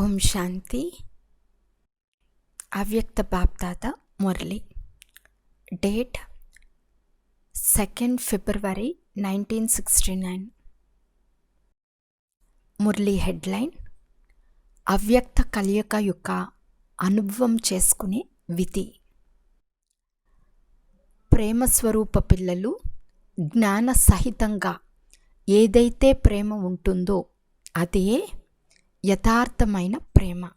ఓం శాంతి. అవ్యక్త Bapdada Murli. Date second February nineteen sixty nine. Murli headline. అవ్యక్త కలయిక యొక్క అనుభవం చేసుకునే విధి. ప్రేమ స్వరూప పిల్లలు జ్ఞాన సహితంగా ఏదైతే ప్రేమ ఉంటుందో అదే యథార్థమైన ప్రేమ.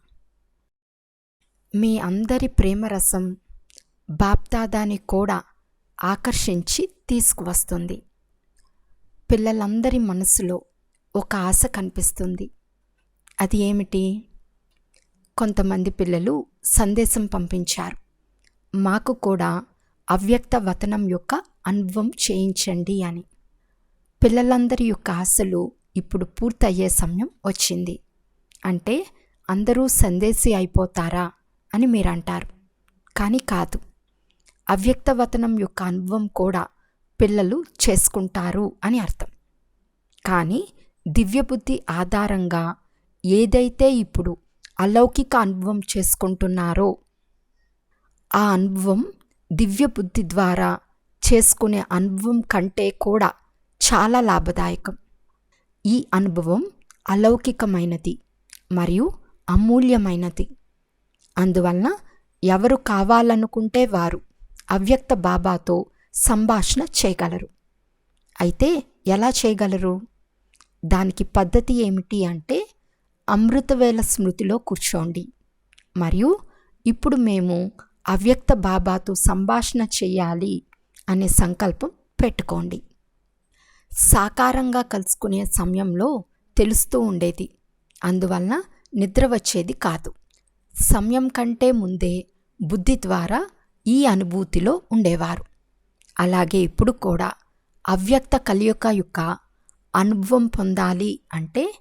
మీ అందరి ప్రేమరసం బాప్దాదాని కూడా ఆకర్షించి తీసుకువస్తుంది. పిల్లలందరి మనసులో ఒక ఆశ కనిపిస్తుంది. అది ఏమిటి? కొంతమంది పిల్లలు సందేశం పంపించారు. మాకు కూడా అవ్యక్త వతనం యొక్క అనుభవం చేయించండి అని. పిల్లలందరి యొక్క ఆశలు ఇప్పుడు పూర్తయ్యే సమయం వచ్చింది. అంటే అందరూ సందేశి అయిపోతారా అని మీరు అంటారు కానీ కాదు. అవ్యక్తవతనం యొక్క అనుభవం కూడా పిల్లలు చేసుకుంటారు అని అర్థం. కానీ దివ్యబుద్ధి ఆధారంగా ఏదైతే ఇప్పుడు అలౌకిక అనుభవం చేసుకుంటున్నారో ఆ అనుభవం దివ్యబుద్ధి ద్వారా చేసుకునే అనుభవం కంటే కూడా చాలా లాభదాయకం. ఈ అనుభవం అలౌకికమైనది. మరియు అమూల్యమైనది. అందువలన ఎవరు కావాలనుకుంటే వారు అవ్యక్త బాబాతో సంభాషణ చేయగలరు. అయితే ఎలా చేయగలరు? దానికి పద్ధతి ఏమిటి అంటే అమృతవేల స్మృతిలో కూర్చోండి. మరియు ఇప్పుడు మేము అవ్యక్త బాబాతో సంభాషణ చేయాలి అనే సంకల్పం పెట్టుకోండి. సాకారంగా కలుసుకునే సమయంలో తెలుస్తూ ఉండేది అందువలన నిద్ర వచ్చేది కాదు. సమయం కంటే ముందే బుద్ధి ద్వారా ఈ అనుభూతిలో ఉండేవారు. అలాగే ఇప్పుడు కూడా అవ్యక్త కలియుక యొక్క అనుభవం పొందాలి అంటే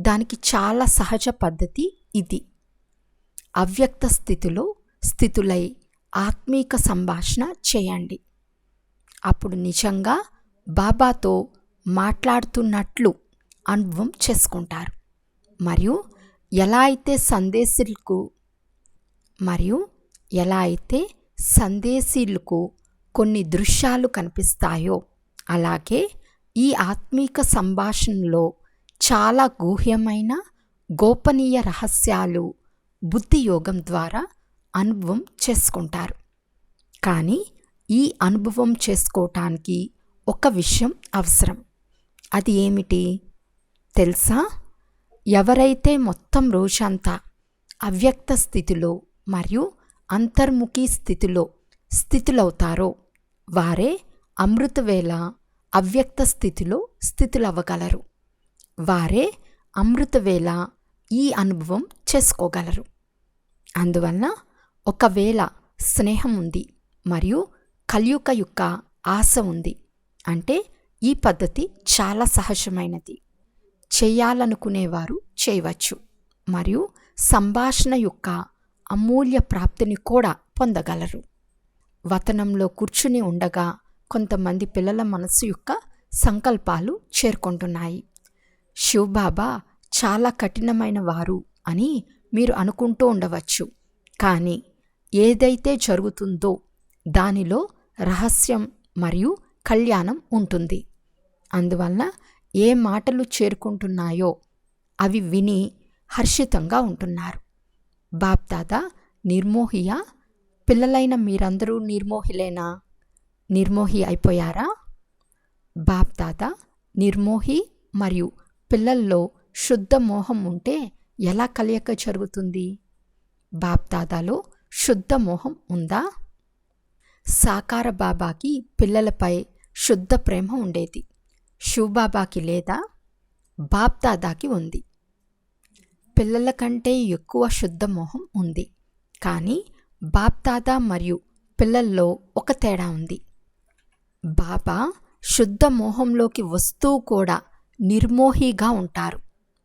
దానికి చాలా సహజ పద్ధతి ఇది. అవ్యక్త స్థితిలో స్థితులై ఆత్మీక సంభాషణ చేయండి. అప్పుడు నిజంగా బాబాతో మాట్లాడుతున్నట్లు అనుభవం చేసుకుంటారు. మరియు ఎలా అయితే సందేశీలకు మరియు ఎలా అయితే సందేశీలకు కొన్ని దృశ్యాలు కనిపిస్తాయో అలాగే ఈ ఆత్మీక సంభాషణలో చాలా గూహ్యమైన గోపనీయ రహస్యాలు బుద్ధి యోగం ద్వారా అనుభవం చేసుకుంటారు. కానీ ఈ అనుభవం చేసుకోవటానికి ఒక విషయం అవసరం. అది ఏమిటి? తెలుసా? ఎవరైతే మొత్తం రోజంతా అవ్యక్త స్థితిలో మరియు అంతర్ముఖి స్థితిలో స్థితులవుతారో వారే అమృతవేళ అవ్యక్త స్థితిలో స్థితులవ్వగలరు. వారే అమృతవేళ ఈ అనుభవం చేసుకోగలరు. అందువలన ఒకవేళ స్నేహం ఉంది మరియు కలియుక యొక్క ఆశ ఉంది అంటే ఈ పద్ధతి చాలా సహజమైనది. చేయాలనుకునేవారు చేయవచ్చు. మరియు సంభాషణ యొక్క అమూల్య ప్రాప్తిని కూడా పొందగలరు. వతనంలో కూర్చుని ఉండగా కొంతమంది పిల్లల మనసు యొక్క సంకల్పాలు చేరుకుంటున్నాయి. శివబాబా చాలా కఠినమైన వారు అని మీరు అనుకుంటూ ఉండవచ్చు. కానీ ఏదైతే జరుగుతుందో దానిలో రహస్యం మరియు కళ్యాణం ఉంటుంది. అందువల్ల ఏ మాటలు చేరుకుంటున్నాయో అవి విని హర్షితంగా ఉంటున్నారు. బాప్దాదా నిర్మోహియా పిల్లలైన మీరందరూ నిర్మోహిలేనా? నిర్మోహి అయిపోయారా? బాప్దాదా నిర్మోహి మరియు పిల్లల్లో శుద్ధ మోహం ఉంటే ఎలా కలయిక జరుగుతుంది? బాప్దాదాలో శుద్ధ మోహం ఉందా? సాకార బాబాకి పిల్లలపై శుద్ధ ప్రేమ ఉండేది. శివబాబాకి లేదా బాప్దాదాకి ఉంది. పిల్లల కంటే ఎక్కువ శుద్ధ మోహం ఉంది. కానీ బాప్దాదా మరియు పిల్లల్లో ఒక తేడా ఉంది. బాబా శుద్ధ మోహంలోకి వస్తూ కూడా నిర్మోహిగా ఉంటారు.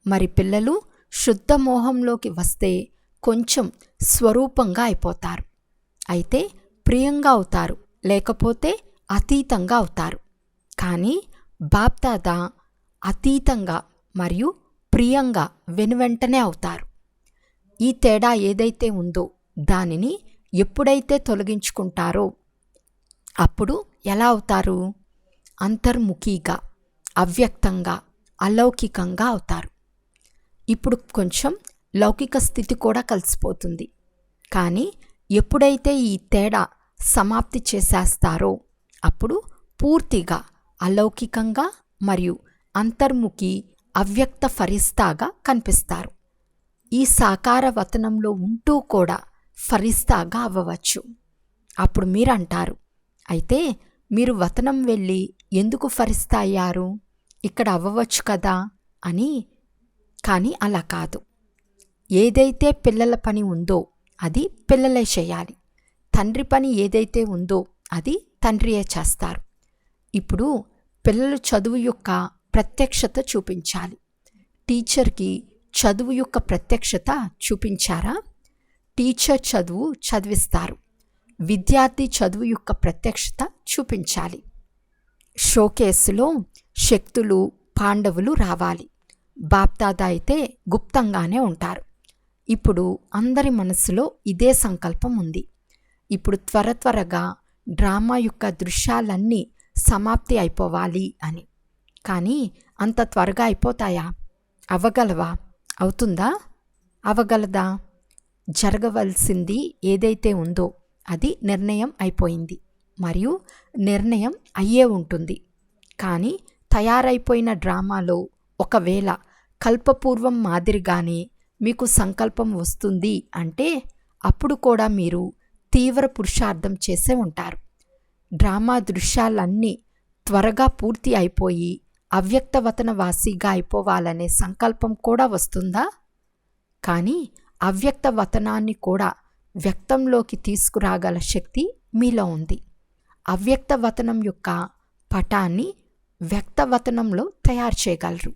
మరి పిల్లలు శుద్ధ మోహంలోకి వస్తే కొంచెం స్వరూపంగా అయిపోతారు. అయితే ప్రియంగా అవుతారు. లేకపోతే అతీతంగా అవుతారు. కానీ బాప్దాద అతీతంగా మరియు ప్రియంగా వెనువెంటనే అవుతారు. ఈ తేడా ఏదైతే ఉందో దానిని ఎప్పుడైతే తొలగించుకుంటారో అప్పుడు ఎలా అవుతారు? అంతర్ముఖిగా అవ్యక్తంగా అలౌకికంగా అవుతారు. ఇప్పుడు కొంచెం లౌకిక స్థితి కూడా కలిసిపోతుంది. కానీ ఎప్పుడైతే ఈ తేడా సమాప్తి చేసేస్తారో అప్పుడు పూర్తిగా అలౌకికంగా మరియు అంతర్ముఖి అవ్యక్త ఫరిస్తాగా కనిపిస్తారు. ఈ సాకార వతనంలో ఉంటూ కూడా ఫరిస్తాగా అవ్వవచ్చు. అప్పుడు మీరు అంటారు అయితే మీరు వతనం వెళ్ళి ఎందుకు ఫరిస్తా అయ్యారు ఇక్కడ అవ్వవచ్చు కదా? అని. కానీ అలా కాదు. ఏదైతే పిల్లల పని ఉందో అది పిల్లలే చేయాలి. తండ్రి పని ఏదైతే ఉందో అది తండ్రియే చేస్తారు. ఇప్పుడు పిల్లలు చదువు యొక్క ప్రత్యక్షత చూపించాలి. టీచర్కి చదువు యొక్క ప్రత్యక్షత చూపించారా? టీచర్ చదువు చదివిస్తారు. విద్యార్థి చదువు యొక్క ప్రత్యక్షత చూపించాలి. షోకేసులో శక్తులు పాండవులు రావాలి. బాప్దాద అయితే గుప్తంగానే ఉంటారు. ఇప్పుడు అందరి మనసులో ఇదే సంకల్పం ఉంది. ఇప్పుడు త్వర త్వరగా డ్రామా యొక్క దృశ్యాలన్నీ సమాప్తి అయిపోవాలి అని. కానీ అంత త్వరగా అయిపోతాయా? అవ్వగలవా అవుతుందా? అవగలదా? జరగవలసింది ఏదైతే ఉందో అది నిర్ణయం అయిపోయింది. మరియు నిర్ణయం అయ్యే ఉంటుంది. కానీ తయారైపోయిన డ్రామాలో ఒకవేళ కల్పపూర్వం మాదిరిగానే మీకు సంకల్పం వస్తుంది అంటే అప్పుడు కూడా మీరు తీవ్ర పురుషార్థం చేసే ఉంటారు. డ్రామా దృశ్యాలన్నీ త్వరగా పూర్తి అయిపోయి అవ్యక్తవతన వాసిగా అయిపోవాలనే సంకల్పం కూడా వస్తుందా? కానీ అవ్యక్త వతనాన్ని కూడా వ్యక్తంలోకి తీసుకురాగల శక్తి మీలో ఉంది. అవ్యక్త వతనం యొక్క పటాన్ని వ్యక్తవతనంలో తయారు చేయగలరు.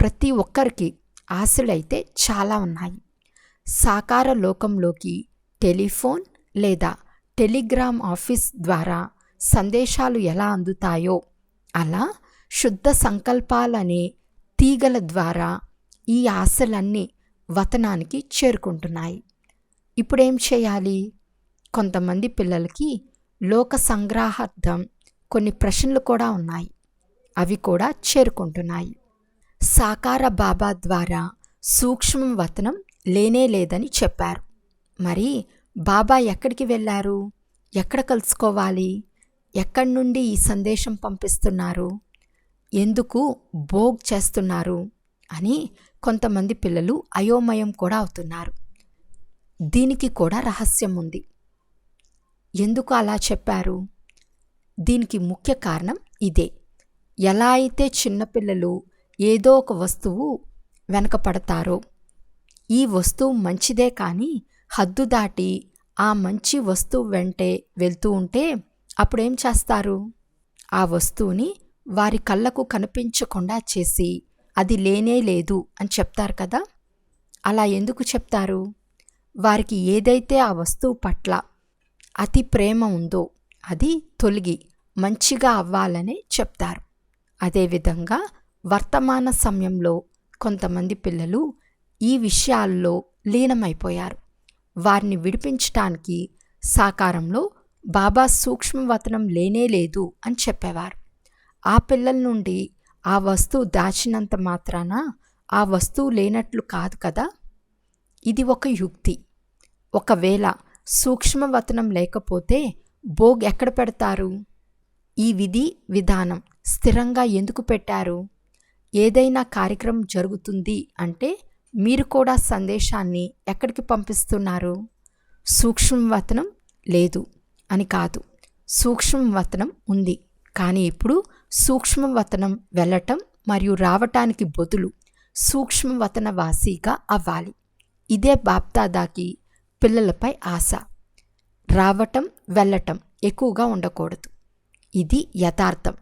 ప్రతి ఒక్కరికి ఆశలైతే చాలా ఉన్నాయి. సాకార లోకంలోకి టెలిఫోన్ లేదా టెలిగ్రామ్ ఆఫీస్ ద్వారా సందేశాలు ఎలా అందుతాయో అలా శుద్ధ సంకల్పాలనే తీగల ద్వారా ఈ ఆశలన్నీ వతనానికి చేరుకుంటున్నాయి. ఇప్పుడేం చేయాలి? కొంతమంది పిల్లలకి లోక సంగ్రహార్థం కొన్ని ప్రశ్నలు కూడా ఉన్నాయి. అవి కూడా చేరుకుంటున్నాయి. సాకార బాబా ద్వారా సూక్ష్మం వతనం లేనే లేదని చెప్పారు. మరి బాబా ఎక్కడికి వెళ్ళారు? ఎక్కడ కలుసుకోవాలి? ఎక్కడి నుండి ఈ సందేశం పంపిస్తున్నారు? ఎందుకు భోగ్ చేస్తున్నారు? అని కొంతమంది పిల్లలు అయోమయం కూడా అవుతున్నారు. దీనికి కూడా రహస్యం ఉంది. ఎందుకు అలా చెప్పారు? దీనికి ముఖ్య కారణం ఇదే. ఎలా అయితే చిన్నపిల్లలు ఏదో ఒక వస్తువు వెనకపడతారో ఈ వస్తువు మంచిదే కానీ హద్దు దాటి ఆ మంచి వస్తువు వెంటే వెళ్తూ ఉంటే అప్పుడేం చేస్తారు? ఆ వస్తువుని వారి కళ్ళకు కనిపించకుండా చేసి అది లేనే లేదు అని చెప్తారు కదా? అలా ఎందుకు చెప్తారు? వారికి ఏదైతే ఆ వస్తువు పట్ల అతి ప్రేమ ఉందో అది తొలగి మంచిగా అవ్వాలని చెప్తారు. అదేవిధంగా వర్తమాన సమయంలో కొంతమంది పిల్లలు ఈ విషయాల్లో లీనమైపోయారు. వారిని విడిపించటానికి సాకారంలో బాబా సూక్ష్మవతనం లేనే లేదు అని చెప్పేవారు. ఆ పిల్లల నుండి ఆ వస్తువు దాచినంత మాత్రాన ఆ వస్తువు లేనట్లు కాదు కదా? ఇది ఒక యుక్తి. ఒకవేళ సూక్ష్మవతనం లేకపోతే భోగ్ ఎక్కడ పెడతారు? ఈ విధి విధానం స్థిరంగా ఎందుకు పెట్టారు? ఏదైనా కార్యక్రమం జరుగుతుంది అంటే మీరు కూడా సందేశాన్ని ఎక్కడికి పంపిస్తున్నారు? సూక్ష్మవతనం లేదు అని కాదు. సూక్ష్మవతనం ఉంది. కానీ ఇప్పుడు సూక్ష్మవతనం వెళ్ళటం మరియు రావటానికి బదులు సూక్ష్మవతన వాసిగా అవ్వాలి. ఇదే బాప్దాదాకి పిల్లలపై ఆశ. రావటం వెళ్ళటం ఎక్కువగా ఉండకూడదు. ఇది యథార్థం.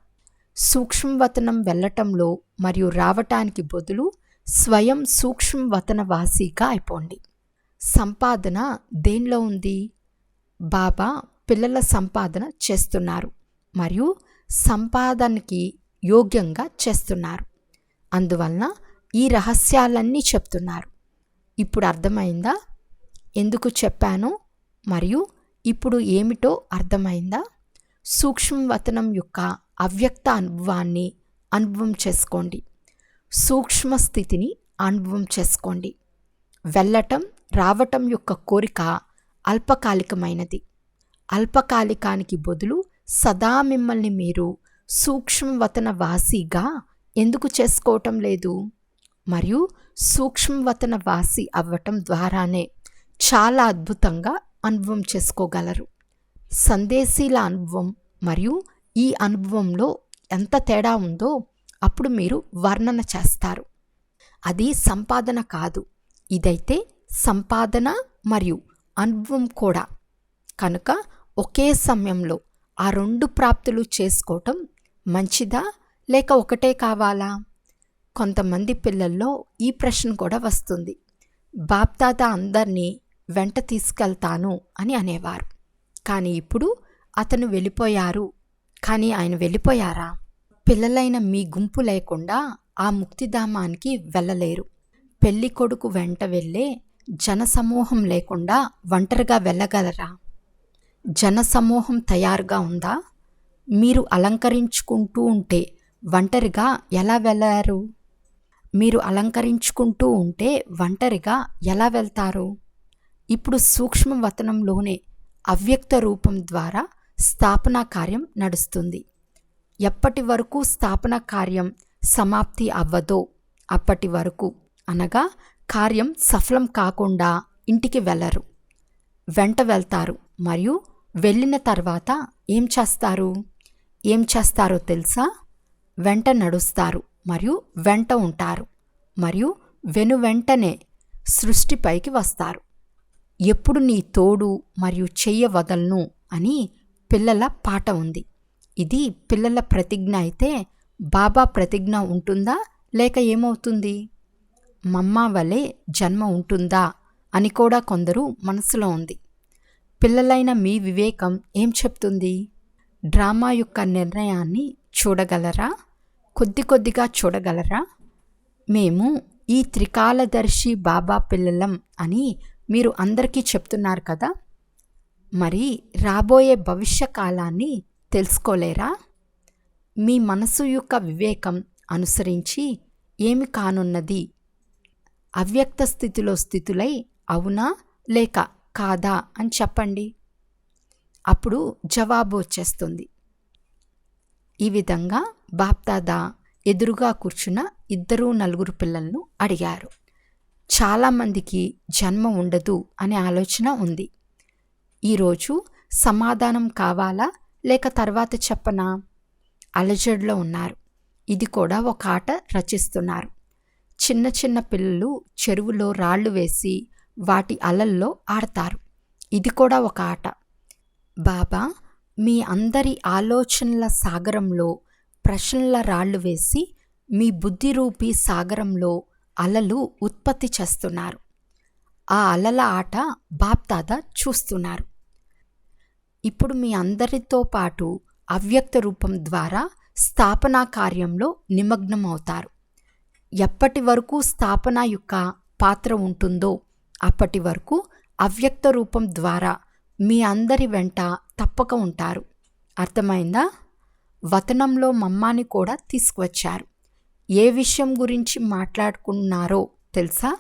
సూక్ష్మవతనం వెళ్ళటంలో మరియు రావటానికి బదులు స్వయం సూక్ష్మవతన వాసిగా అయిపోండి. సంపాదన దేనిలో ఉంది? బాబా పిల్లల సంపాదన చేస్తున్నారు మరియు సంపాదనకి యోగ్యంగా చేస్తున్నారు. అందువలన ఈ రహస్యాలన్నీ చెప్తున్నారు. ఇప్పుడు అర్థమైందా? ఎందుకు చెప్పాను? మరియు ఇప్పుడు ఏమిటో అర్థమైందా? సూక్ష్మవతనం యొక్క అవ్యక్త అనుభవాన్ని అనుభవం చేసుకోండి. సూక్ష్మ స్థితిని అనుభవం చేసుకోండి. వెళ్ళటం రావటం యొక్క కోరిక అల్పకాలికమైనది. అల్పకాలికానికి బదులు సదా మిమ్మల్ని మీరు సూక్ష్మవతన వాసిగా ఎందుకు చేసుకోవటం లేదు? మరియు సూక్ష్మవతన వాసి అవ్వటం ద్వారానే చాలా అద్భుతంగా అనుభవం చేసుకోగలరు. సందేశీల అనుభవం మరియు ఈ అనుభవంలో ఎంత తేడా ఉందో అప్పుడు మీరు వర్ణన చేస్తారు. అది సంపాదన కాదు. ఇదైతే సంపాదన మరియు అనుభవం కూడా. కనుక ఒకే సమయంలో ఆ రెండు ప్రాప్తులు చేసుకోవటం మంచిదా లేక ఒకటే కావాలా? కొంతమంది పిల్లల్లో ఈ ప్రశ్న కూడా వస్తుంది. బాప్దాద అందరినీ వెంట తీసుకెళ్తాను అని అనేవారు. కానీ ఇప్పుడు అతను వెళ్ళిపోయారు. కానీ ఆయన వెళ్ళిపోయారా? పిల్లలైన మీ గుంపు లేకుండా ఆ ముక్తిధామానికి వెళ్ళలేరు. పెళ్ళి కొడుకు వెంట వెళ్ళే జనసమూహం లేకుండా ఒంటరిగా వెళ్ళగలరా? జనసమూహం తయారుగా ఉందా? మీరు అలంకరించుకుంటూ ఉంటే ఒంటరిగా ఎలా వెళ్ళారు మీరు అలంకరించుకుంటూ ఉంటే ఒంటరిగా ఎలా వెళ్తారు? ఇప్పుడు సూక్ష్మవతనంలోనే అవ్యక్త రూపం ద్వారా స్థాపనా కార్యం నడుస్తుంది. ఎప్పటి వరకు స్థాపన కార్యం సమాప్తి అవ్వదో అప్పటి వరకు. అనగా కార్యం సఫలం కాకుండా ఇంటికి వెళ్ళరు వెంట వెళ్తారు. మరియు వెళ్ళిన తర్వాత ఏం చేస్తారు? ఏం చేస్తారో తెలుసా? వెంట నడుస్తారు. మరియు వెంట ఉంటారు. మరియు వెను వెంటనే సృష్టిపైకి వస్తారు. ఎప్పుడు నీ తోడు మరియు చెయ్య వదలను అని పిల్లల పాట ఉంది. ఇది పిల్లల ప్రతిజ్ఞ అయితే బాబా ప్రతిజ్ఞ ఉంటుందా? లేక ఏమవుతుంది? మమ్మ వలె జన్మ ఉంటుందా? అని కూడా కొందరు మనసులో ఉంది. పిల్లలైన మీ వివేకం ఏం చెప్తుంది? డ్రామా యొక్క నిర్ణయాన్ని చూడగలరా? కొద్ది కొద్దిగా చూడగలరా? మేము ఈ త్రికాలదర్శి బాబా పిల్లలం అని మీరు అందరికీ చెప్తున్నారు కదా? మరి రాబోయే భవిష్య కాలాన్ని తెలుసుకోలేరా? మీ మనసు యొక్క వివేకం అనుసరించి ఏమి కానున్నది? అవ్యక్త స్థితిలో స్థితులై అవునా లేక కాదా అని చెప్పండి. అప్పుడు జవాబు వచ్చేస్తుంది. ఈ విధంగా బాప్దాదా ఎదురుగా కూర్చున్న ఇద్దరు నలుగురు పిల్లలను అడిగారు. చాలామందికి జన్మ ఉండదు అనే ఆలోచన ఉంది. ఈరోజు సమాధానం కావాలా లేక తర్వాత చెప్పనా? అలజడిలో ఉన్నారు. ఇది కూడా ఒక ఆట రచిస్తున్నారు. చిన్న చిన్న పిల్లలు చెరువులో రాళ్ళు వేసి వాటి అలల్లో ఆడతారు. ఇది కూడా ఒక ఆట. బాబా మీ అందరి ఆలోచనల సాగరంలో ప్రశ్నల రాళ్ళు వేసి మీ బుద్ధిరూపి సాగరంలో అలలు ఉత్పత్తి చేస్తున్నారు. ఆ అలల ఆట బాప్దాదా చూస్తున్నారు. ఇప్పుడు మీ అందరితో పాటు అవ్యక్త రూపం ద్వారా స్థాపనా కార్యంలో నిమగ్నమవుతారు. ఎప్పటి వరకు స్థాపన యొక్క పాత్ర ఉంటుందో అప్పటి వరకు అవ్యక్త రూపం ద్వారా మీ అందరి వెంట తప్పక ఉంటారు. అర్థమైందా? వతనంలో మమ్మాని కూడా తీసుకువచ్చారు. ఏ విషయం గురించి మాట్లాడుకున్నారో తెలుసా?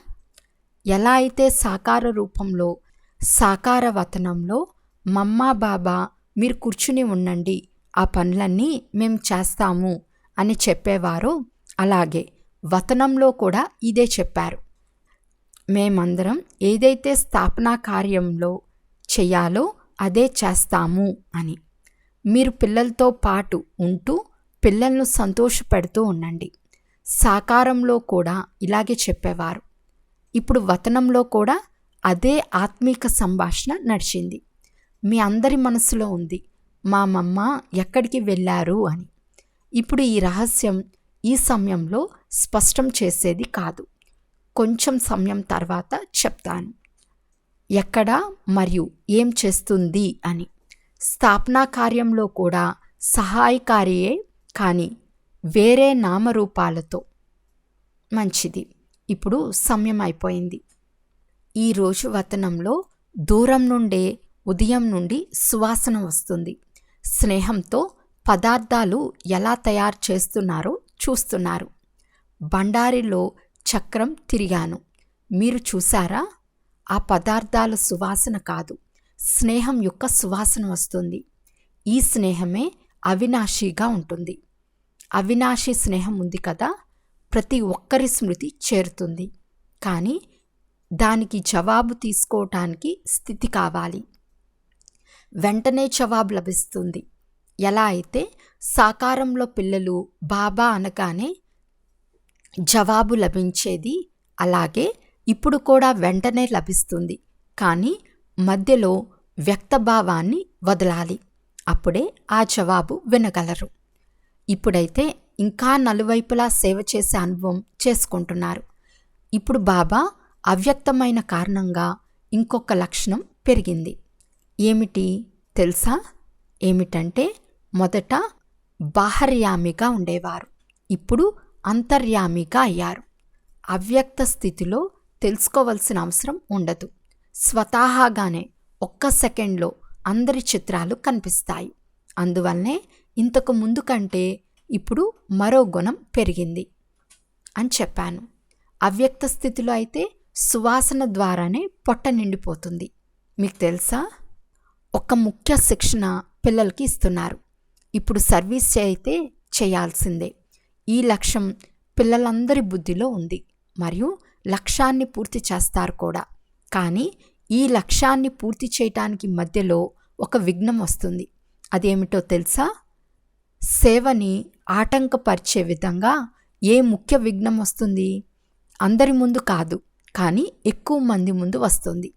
ఎలా అయితే సాకార రూపంలో సాకార వతనంలో మమ్మా బాబా మీరు కూర్చుని ఉండండి. ఆ పనులన్నీ మేము చేస్తాము అని చెప్పేవారో. అలాగే వతనంలో కూడా ఇదే చెప్పారు. మేమందరం ఏదైతే స్థాపనా కార్యంలో చేయాలో అదే చేస్తాము అని. మీరు పిల్లలతో పాటు ఉంటూ పిల్లలను సంతోషపెడుతూ ఉండండి. సాకారంలో కూడా ఇలాగే చెప్పేవారు. ఇప్పుడు వతనంలో కూడా అదే ఆత్మీక సంభాషణ నడిచింది. మీ అందరి మనసులో ఉంది. మా మమ్మ ఎక్కడికి వెళ్ళారు అని. ఇప్పుడు ఈ రహస్యం ఈ సమయంలో స్పష్టం చేసేది కాదు. కొంచెం సమయం తర్వాత చెప్తాను. ఎక్కడ మరియు ఏం చేస్తుంది అని. స్థాపనా కార్యంలో కూడా సహాయకారియే కానీ వేరే నామరూపాలతో. మంచిది. ఇప్పుడు సమయం అయిపోయింది. ఈరోజు వతనంలో దూరం నుండే ఉదయం నుండి సువాసన వస్తుంది. స్నేహంతో పదార్థాలు ఎలా తయారు చేస్తున్నారో చూస్తున్నారు. బండారిలో చక్రం తిరిగాను. మీరు చూసారా ఆ పదార్థాల సువాసన కాదు. స్నేహం యొక్క సువాసన వస్తుంది. ఈ స్నేహమే అవినాశిగా ఉంటుంది. అవినాశి స్నేహం ఉంది కదా? ప్రతి ఒక్కరి స్మృతి చేరుతుంది. కానీ దానికి జవాబు తీసుకోవటానికి స్థితి కావాలి. వెంటనే జవాబు లభిస్తుంది. ఎలా అయితే సాకారంలో పిల్లలు బాబా అనగానే జవాబు లభించేది అలాగే ఇప్పుడు కూడా వెంటనే లభిస్తుంది. కానీ మధ్యలో వ్యక్తభావాన్ని వదలాలి. అప్పుడే ఆ జవాబు వినగలరు. ఇప్పుడైతే ఇంకా నలువైపులా సేవ చేసే అనుభవం చేసుకుంటున్నారు. ఇప్పుడు బాబా అవ్యక్తమైన కారణంగా ఇంకొక లక్షణం పెరిగింది. ఏమిటి తెలుసా? ఏమిటంటే మొదట బాహర్యామిగా ఉండేవారు. ఇప్పుడు అంతర్యామిగా అయ్యారు. అవ్యక్త స్థితిలో తెలుసుకోవలసిన అవసరం ఉండదు. స్వతహాగానే ఒక్క సెకండ్లో అందరి చిత్రాలు కనిపిస్తాయి. అందువల్లనే ఇంతకు ముందు కంటే ఇప్పుడు మరో గుణం పెరిగింది అని చెప్పాను. అవ్యక్త స్థితిలో అయితే సువాసన ద్వారానే పొట్ట నిండిపోతుంది. మీకు తెలుసా? ఒక ముఖ్య శిక్షణ పిల్లలకి ఇస్తున్నారు. ఇప్పుడు సర్వీస్ అయితే చేయాల్సిందే. ఈ లక్ష్యం పిల్లలందరి బుద్ధిలో ఉంది. మరియు లక్ష్యాన్ని పూర్తి చేస్తారు కూడా. కానీ ఈ లక్ష్యాన్ని పూర్తి చేయటానికి మధ్యలో ఒక విఘ్నం వస్తుంది. అదేమిటో తెలుసా? సేవని ఆటంకపరిచే విధంగా ఏ ముఖ్య విఘ్నం వస్తుంది? అందరి ముందు కాదు కానీ ఎక్కువ మంది ముందు వస్తుంది.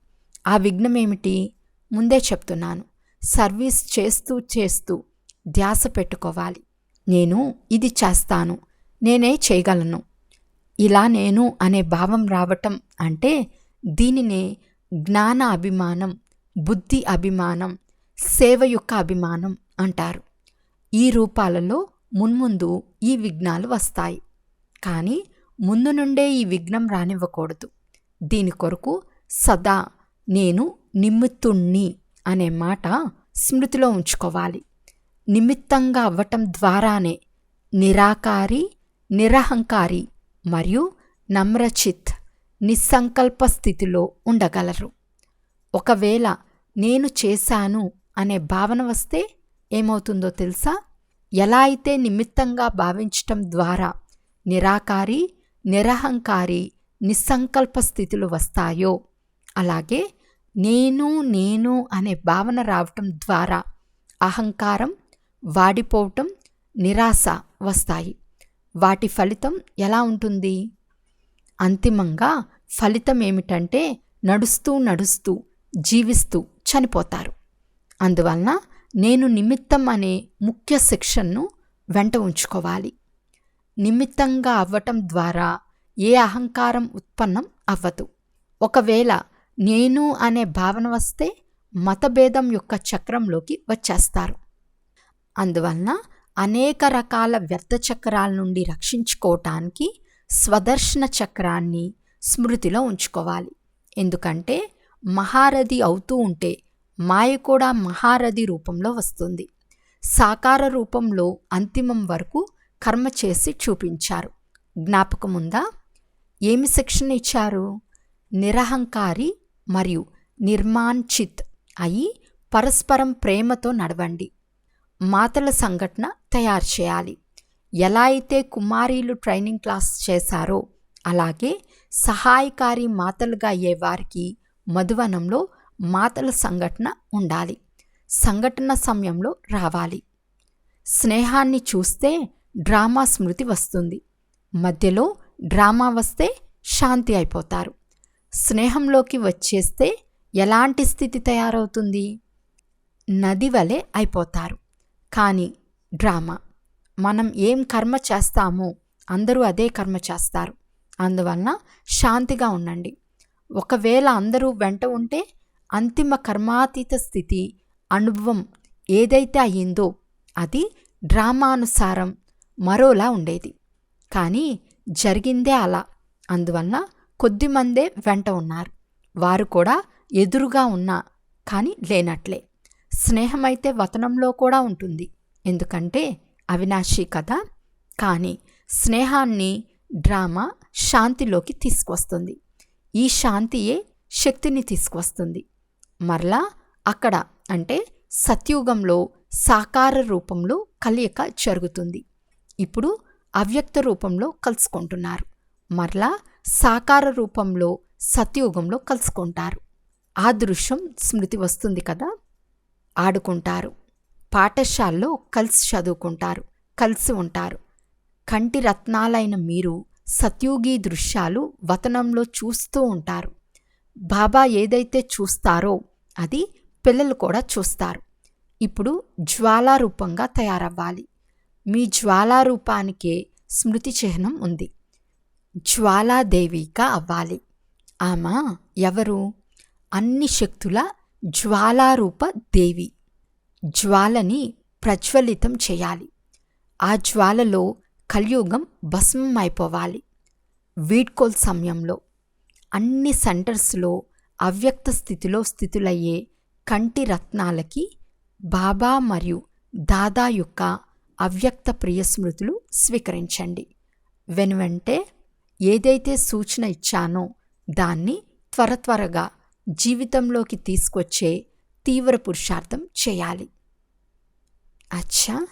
ఆ విఘ్నం ఏమిటి ముందే చెప్తున్నాను. సర్వీస్ చేస్తూ చేస్తూ ధ్యాస పెట్టుకోవాలి. నేను ఇది చేస్తాను. నేనే చేయగలను. ఇలా నేను అనే భావం రావటం అంటే దీనినే జ్ఞాన అభిమానం బుద్ధి అభిమానం సేవ యొక్క అభిమానం అంటారు. ఈ రూపాలలో మున్ముందు ఈ విఘ్నాలు వస్తాయి. కానీ ముందు నుండే ఈ విఘ్నం రానివ్వకూడదు. దీని కొరకు సదా నేను నిమిత్తుణ్ణి అనే మాట స్మృతిలో ఉంచుకోవాలి. నిమిత్తంగా అవ్వటం ద్వారానే నిరాకారి నిరహంకారి మరియు నమ్రచిత్ నిస్సంకల్ప స్థితిలో ఉండగలరు. ఒకవేళ నేను చేశాను అనే భావన వస్తే ఏమవుతుందో తెలుసా? ఎలా అయితే నిమిత్తంగా భావించటం ద్వారా నిరాకారి నిరహంకారి నిస్సంకల్ప స్థితులు వస్తాయో అలాగే నేను నేను అనే భావన రావటం ద్వారా అహంకారం వాడిపోవటం నిరాశ వస్తాయి. వాటి ఫలితం ఎలా ఉంటుంది? అంతిమంగా ఫలితం ఏమిటంటే నడుస్తూ నడుస్తూ జీవిస్తూ చనిపోతారు. అందువలన నేను నిమిత్తం అనే ముఖ్య శిక్షణను వెంట ఉంచుకోవాలి. నిమిత్తంగా అవ్వటం ద్వారా ఏ అహంకారం ఉత్పన్నం అవ్వదు. ఒకవేళ నేను అనే భావన వస్తే మతభేదం యొక్క చక్రంలోకి వచ్చేస్తారు. అందువలన అనేక రకాల వ్యర్థ చక్రాల నుండి రక్షించుకోవటానికి స్వదర్శన చక్రాన్ని స్మృతిలో ఉంచుకోవాలి. ఎందుకంటే మహారథి అవుతూ ఉంటే మాయ కూడా మహారథి రూపంలో వస్తుంది. సాకార రూపంలో అంతిమం వరకు కర్మ చేసి చూపించారు. జ్ఞాపకముందా? ఏమి శిక్షణ ఇచ్చారు? నిరహంకారి మరియు నిర్మాంచిత్ అయి పరస్పరం ప్రేమతో నడవండి. మాతల సంఘటన తయారు చేయాలి. ఎలా అయితే కుమారీలు ట్రైనింగ్ క్లాస్ చేశారో అలాగే సహాయకారి మాతలుగా అయ్యే వారికి మధువనంలో మాతల సంఘటన ఉండాలి. సంఘటన సమయంలో రావాలి. స్నేహాన్ని చూస్తే డ్రామా స్మృతి వస్తుంది. మధ్యలో డ్రామా వస్తే శాంతి అయిపోతారు. స్నేహంలోకి వచ్చేస్తే ఎలాంటి స్థితి తయారవుతుంది? నది వలె అయిపోతారు. కానీ డ్రామా. మనం ఏం కర్మ చేస్తామో అందరూ అదే కర్మ చేస్తారు. అందువలన శాంతిగా ఉండండి. ఒకవేళ అందరూ వెంట ఉంటే అంతిమ కర్మాతీత స్థితి అనుభవం ఏదైతే అయ్యిందో అది డ్రామానుసారం మరోలా ఉండేది. కానీ జరిగిందే అలా. అందువలన కొద్దిమందే వెంట ఉన్నారు. వారు కూడా ఎదురుగా ఉన్నా కానీ లేనట్లే. స్నేహమైతే వతనంలో కూడా ఉంటుంది. ఎందుకంటే అవినాశి కదా. కానీ స్నేహాన్ని డ్రామా శాంతిలోకి తీసుకొస్తుంది ఈ శాంతియే శక్తిని తీసుకొస్తుంది మరలా అక్కడ అంటే సత్యుగంలో సాకార రూపంలో కలయిక జరుగుతుంది. ఇప్పుడు అవ్యక్త రూపంలో కలుసుకుంటున్నారు. మరలా సాకార రూపంలో సత్యుగంలో కలుసుకుంటారు. ఆ దృశ్యం స్మృతి వస్తుంది కదా? ఆడుకుంటారు. పాఠశాలలో కలిసి చదువుకుంటారు కలిసి ఉంటారు. కంటి రత్నాలైన మీరు సత్యూగీ దృశ్యాలు వతనంలో చూస్తూ ఉంటారు. బాబా ఏదైతే చూస్తారో అది పిల్లలు కూడా చూస్తారు. ఇప్పుడు జ్వాలారూపంగా తయారవ్వాలి. మీ జ్వాలారూపానికే స్మృతి చిహ్నం ఉంది. జ్వాలాదేవిగా అవ్వాలి. ఆమె ఎవరు? అన్ని శక్తుల జ్వాలారూప దేవి. జ్వాలని ప్రజ్వలితం చేయాలి. ఆ జ్వాలలో కలియుగం భస్మం అయిపోవాలి వీడ్కోల్ సమయంలో అన్ని సెంటర్స్లో అవ్యక్త స్థితిలో స్థితులయ్యే కంటి రత్నాలకి బాబా మరియు దాదా యొక్క అవ్యక్త ప్రియ స్మృతులు స్వీకరించండి. వెనువంటే ఏదైతే సూచన ఇచ్చానో దాన్ని త్వర త్వరగా జీవితంలోకి తీసుకొచ్చే తీవ్ర పురుషార్థం చేయాలి. అచ్చా!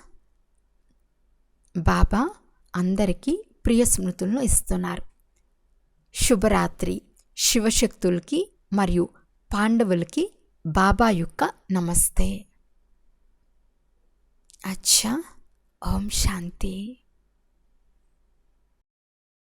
బాబా అందరికీ ప్రియ స్మృతులను ఇస్తున్నారు. శుభరాత్రి. శివశక్తులకి మరియు పాండవులకి బాబా యొక్క నమస్తే. అచ్చా! ఓం శాంతి.